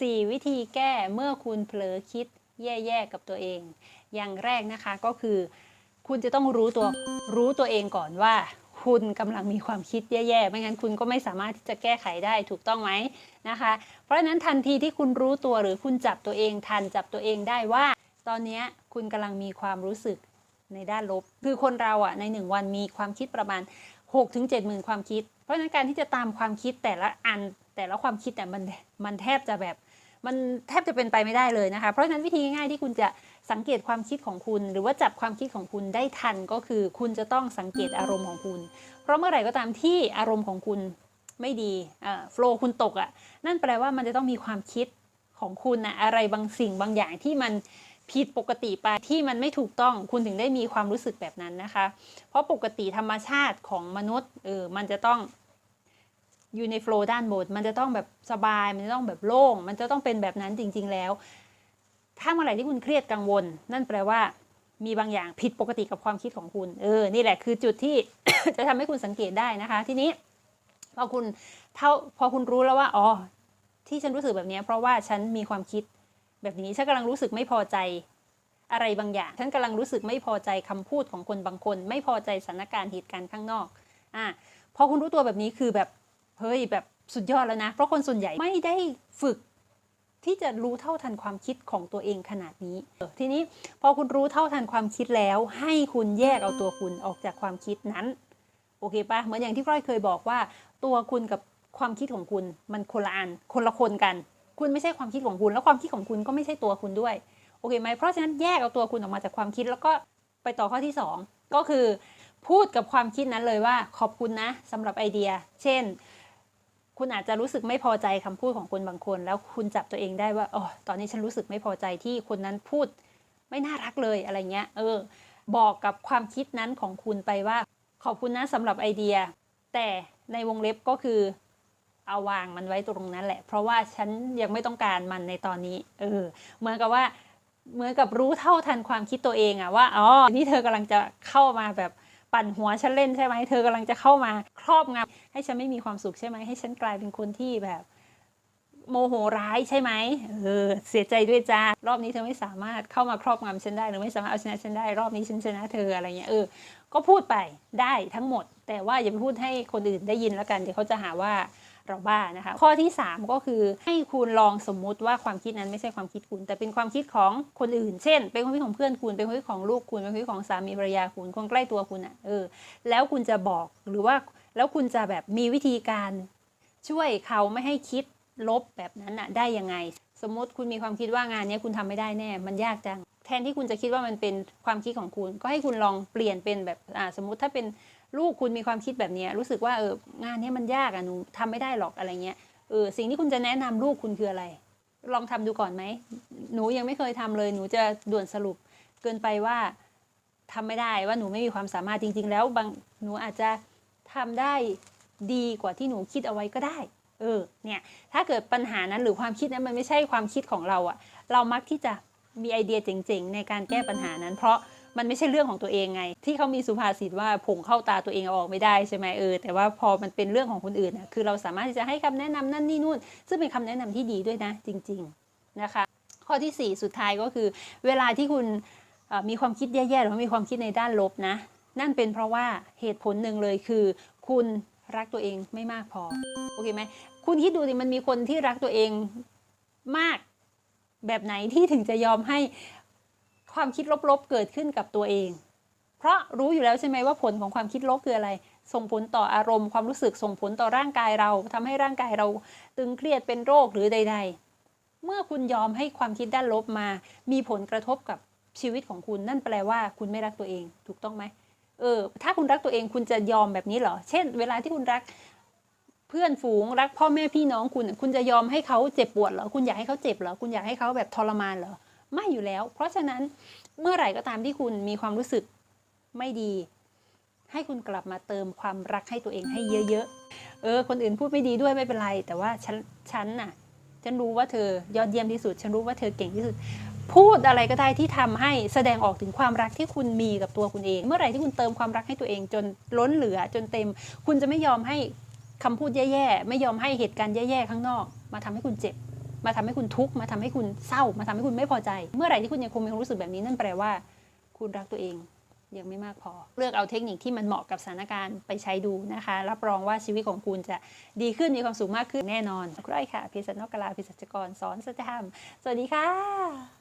4 วิธีแก้เมื่อคุณเผลอคิดแย่ๆกับตัวเอง อย่างแรกนะคะก็คือ คุณจะต้องรู้ตัวรู้ตัวเองก่อนว่า คุณกำลังมีความคิดแย่ๆ ไม่งั้นคุณก็ไม่สามารถที่จะแก้ไขได้ถูกต้องไหมนะคะ เพราะฉะนั้นทันทีที่คุณรู้ตัวหรือคุณจับตัวเองทันจับตัวเองได้ว่า ตอนนี้คุณกำลังมีความรู้สึกในด้านลบ คือคนเราอะในหนึ่งวันมีความคิดประมาณ6ถึง7หมื่นความคิด เพราะฉะนั้นการที่จะตามความคิดแต่ละอัน แต่ละความคิดแต่ยมันมันแทบจะแบบมันแทบจะเป็นไปไม่ได้เลยนะคะ เพราะฉะนั้นวิธีง่ายๆที่คุณจะสังเกตความคิดของคุณ หรือว่าจับความคิดของคุณได้ทันก็คือ คุณจะต้องสังเกตอารมณ์ของคุณ เพราะเมื่อไหร่ก็ตามที่อารมณ์ของคุณไม่ดีอ่าโฟล์คุณตกอะ่ะนั่นแปลว่ามันจะต้องมีความคิดของคุณนะอะไรบางสิ่งบางอย่างที่มันผิดปกติไปที่มันไม่ถูกต้องคุณถึงได้มีความรู้สึกแบบนั้นนะคะ เพราะปกติธรรมชาติของมนุษย์เออมันจะต้อง อยู่ในโฟล์ด้านบนมันจะต้องแบบสบาย มันจะต้องแบบโล่ง มันจะต้องเป็นแบบนั้นจริง ๆ แล้ว ถ้าเมื่อไหร่ที่คุณเครียดกังวล นั่นแปลว่า มีบางอย่างผิดปกติกับความคิดของคุณ เออ นี่แหละคือจุดที่ จะทำให้คุณสังเกตได้นะคะ ทีนี้ พอคุณเท่าพอคุณรู้แล้วว่า อ๋อ ที่ฉันรู้สึกแบบนี้ เพราะว่าฉันมีความคิดแบบนี้ ฉันกำลังรู้สึกไม่พอใจอะไรบางอย่าง ฉันกำลังรู้สึกไม่พอใจคำพูดของคนบางคน ไม่พอใจสถานการณ์เหตุการณ์ข้างนอก อะพอคุณรู้ตัวแบบนี้คือแบบ เฮ้ยแบบสุดยอดแล้วนะ เพราะคนส่วนใหญ่ไม่ได้ฝึกที่จะรู้เท่าทันความคิดของตัวเองขนาดนี้ ทีนี้พอคุณรู้เท่าทันความคิดแล้ว ให้คุณแยกเอาตัวคุณออกจากความคิดนั้น โอเคปะเหมือนอย่างที่พร้อยเคยบอกว่า ตัวคุณกับความคิดของคุณมันคนละอันคนละคนกัน คุณไม่ใช่ความคิดของคุณ แล้วความคิดของคุณก็ไม่ใช่ตัวคุณด้วยโอเคไหมเพราะฉะนั้นแยกเอาตัวคุณออกมาจากความคิดแล้วก็ไปต่อข้อที่สองก็คือ พูดกับความคิดนั้นเลยว่าขอบคุณนะสำหรับไอเดีย เช่น คุณอาจจะรู้สึกไม่พอใจคำพูดของคนบางคน แล้วคุณจับตัวเองได้ว่าอ๋อตอนนี้ฉันรู้สึกไม่พอใจที่คนนั้นพูด ไม่น่ารักเลยอะไรเงี้ย เออ บอกกับความคิดนั้นของคุณไปว่า ขอบคุณนะสำหรับไอเดีย แต่ในวงเล็บก็คือเอาวางมันไว้ตรงนั้นแหละ เพราะว่าฉันยังไม่ต้องการมันในตอนนี้ เออ เหมือนกับว่า เหมือนกับรู้เท่าทันความคิดตัวเองอะว่า อ๋อ นี่เธอกำลังจะเข้ามาแบบ ปั่นหัวฉันเล่นใช่ไหมเธอกำลังจะเข้ามาครอบงำให้ฉันไม่มีความสุขใช่ไหมให้ฉันกลายเป็นคนที่แบบโมโหร้ายใช่ไหมเออเสียใจด้วยจ้ารอบนี้เธอไม่สามารถเข้ามาครอบงำฉันได้หรือไม่สามารถเอาชนะฉันได้รอบนี้ฉันชนะเธออะไรเงี้ยเออก็พูดไปได้ทั้งหมด แต่ว่าอย่าไปพูดให้คนอื่นได้ยินแล้วกันเดี๋ยวเขาจะหาว่า เราบ้านะคะ ข้อที่ 3 ก็คือให้คุณลองสมมุติว่าความคิดนั้นไม่ใช่ความคิดคุณ แต่เป็นความคิดของคนอื่น เช่น เป็นความคิดของเพื่อนคุณ เป็นความคิดของลูกคุณเป็นความคิดของสามีภรรยาคุณคนใกล้ตัวคุณอะเออแล้วคุณจะบอกหรือว่าแล้วคุณจะแบบมีวิธีการช่วยเขาไม่ให้คิดลบแบบนั้นอะได้ยังไง สมมติคุณมีความคิดว่างานนี้คุณทำไม่ได้แน่ มันยากจัง ทนที่คุณจะคิดว่ามันเป็นความคิดของคุณ ก็ให้คุณลองเปลี่ยนเป็นแบบอ่าสมมุติถ้าเป็นลูกคุณมีความคิดแบบนี้รู้สึกว่าเอองานนี้มันยากอะหนูทำไม่ได้หรอกอะไรเงี้ยเออสิ่งที่คุณจะแนะนำลูกคุณคืออะไร ลองทำดูก่อนไหมหนูยังไม่เคยทำเลยหนูจะด่วนสรุปเกินไปว่าทำไม่ได้ว่าหนูไม่มีความสามารถจริง ๆ แล้วบางหนูอาจจะทำได้ดีกว่าที่หนูคิดเอาไว้ก็ได้ เออเนี่ยถ้าเกิดปัญหานั้นหรือความคิดนั้นมันไม่ใช่ความคิดของเราอะเรามักที่จะ มีไอเดียเจ๋งๆ ในการแก้ปัญหานั้น เพราะมันไม่ใช่เรื่องของตัวเองไง ที่เขามีสุภาษิตว่าผงเข้าตาตัวเองเอาออกไม่ได้ใช่ไหมเออแต่ว่าพอมันเป็นเรื่องของคนอื่นอะคือเราสามารถที่จะให้คำแนะนำนั่นนี่นู่น ซึ่งเป็นคำแนะนำที่ดีด้วยนะ จริง ๆนะคะ ข้อที่ 4 สุดท้ายก็คือ เวลาที่คุณออมีความคิดแย่ๆหรือมีความคิดในด้านลบนะ นั่นเป็นเพราะว่าเหตุผลหนึ่งเลยคือ คุณรักตัวเองไม่มากพอโอเคไหมคุณคิดดูสิมันมีคนที่รักตัวเองมาก แบบไหนที่ถึงจะยอมให้ความคิดลบๆเกิดขึ้นกับตัวเอง เพราะรู้อยู่แล้วใช่ไหมว่าผลของความคิดลบคืออะไร ส่งผลต่ออารมณ์ความรู้สึกส่งผลต่อร่างกายเราทำให้ร่างกายเราตึงเครียดเป็นโรคหรือใด ๆ เมื่อคุณยอมให้ความคิดด้านลบมา มีผลกระทบกับชีวิตของคุณนั่นแปลว่าคุณไม่รักตัวเองถูกต้องไหมเออถ้าคุณรักตัวเองคุณจะยอมแบบนี้เหรอ เช่น เวลาที่คุณรัก เพื่อนฝูงรักพ่อแม่พี่น้องคุณ คุณจะยอมให้เขาเจ็บปวดเหรอ คุณอยากให้เขาเจ็บเหรอ คุณอยากให้เขาแบบทรมานเหรอ ไม่อยู่แล้ว เพราะฉะนั้นเมื่อไหร่ก็ตามที่คุณมีความรู้สึกไม่ดี ให้คุณกลับมาเติมความรักให้ตัวเองให้เยอะๆ เออ คนอื่นพูดไม่ดีด้วยไม่เป็นไร แต่ว่าฉันฉันน่ะ ฉันรู้ว่าเธอยอดเยี่ยมที่สุด ฉันรู้ว่าเธอเก่งที่สุด พูดอะไรก็ได้ที่ทำให้แสดงออกถึงความรักที่คุณมีกับตัวคุณเอง เมื่อไหร่ที่คุณเติมความรักให้ตัวเอง จนล้นเหลือจนเต็ม คุณจะไม่ยอมให้ คำพูดแย่ๆ ไม่ยอมให้เหตุการณ์แย่ๆ ข้างนอก มาทำให้คุณเจ็บ มาทำให้คุณทุกข์ มาทำให้คุณเศร้า มาทำให้คุณไม่พอใจ เมื่อไหร่ที่คุณยังคงมีความรู้สึกแบบนี้นั่นแปลว่า คุณรักตัวเองยังไม่มากพอ เลือกเอาเทคนิคที่มันเหมาะกับสถานการณ์ไปใช้ดูนะคะ รับรองว่าชีวิตของคุณจะดีขึ้นมีความสุขมากขึ้นแน่นอนใครค่ะพิสัชนกกลาพิสัชกรสอนสัจธรรมสวัสดีค่ะ